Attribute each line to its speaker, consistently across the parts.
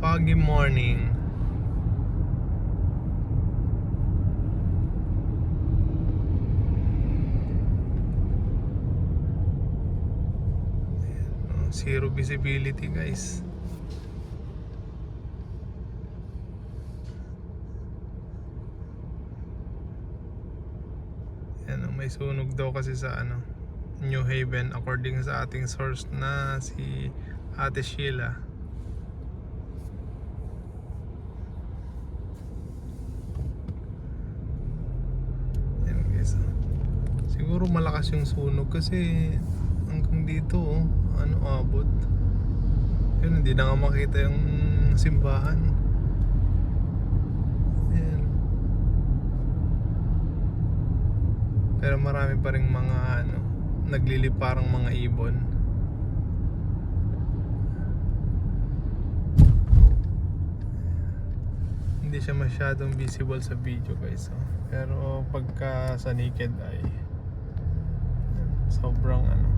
Speaker 1: foggy morning. Oh, Zero visibility guys. Yan, oh, may sunog daw kasi sa ano New Haven according sa ating source na si Ate Sheila. Yan guys. oh. Siguro malakas yung sunog kasi hanggang dito oh, ano abot. Yun, hindi na nga makita yung simbahan. Ayan. Pero marami pa rin mga ano, nagliliparang mga ibon. Hindi siya masyadong visible sa video guys. oh. Pero pagka sa naked eye, sobrang ano,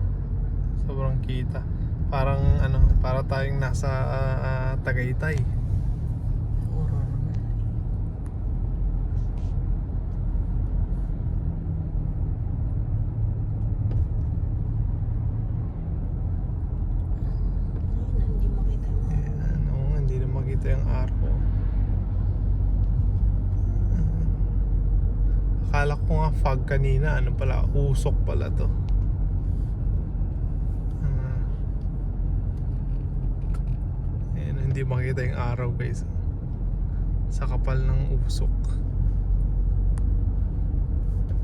Speaker 1: sobrang kita. Parang ano, para tayong nasa ah, ah, Tagaytay.
Speaker 2: Makita
Speaker 1: nga, hindi na makita yung araw. Akala ko nga fog kanina, ano pala, usok pala to. Ah. Ayan, hindi makita yung araw guys. Sa kapal ng usok.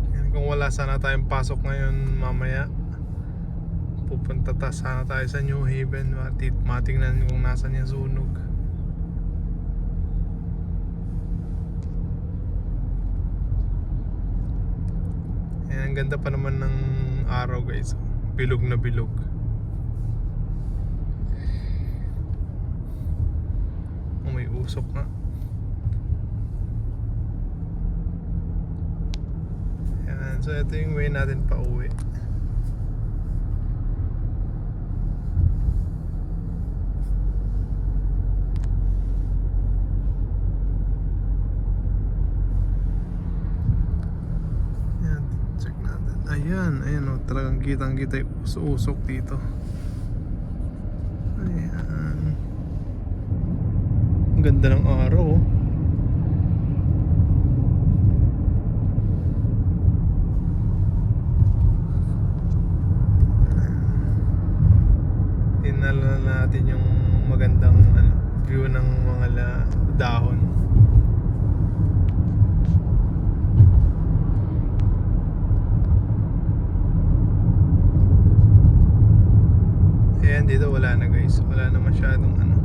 Speaker 1: Ayan, kung wala sana tayong pasok ngayon mamaya, pupunta ta sana tayo sa New Haven matit matingnan kung nasan yung sunog Ayan, ang ganda pa naman ng araw guys bilog na bilog oh, may usok nga Ayan, so ito yung way natin pa uwi Ayan, check natin. Ayan, ayan o. Talagang kitang kita yung usok dito. Ayan. Ang ganda ng araw oh. Tinala natin yung magandang ano, view ng mga la- dahon. Ayan dito wala na guys. Wala na masyadong ano.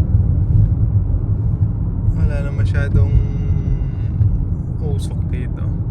Speaker 1: Wala na masyadong usok dito.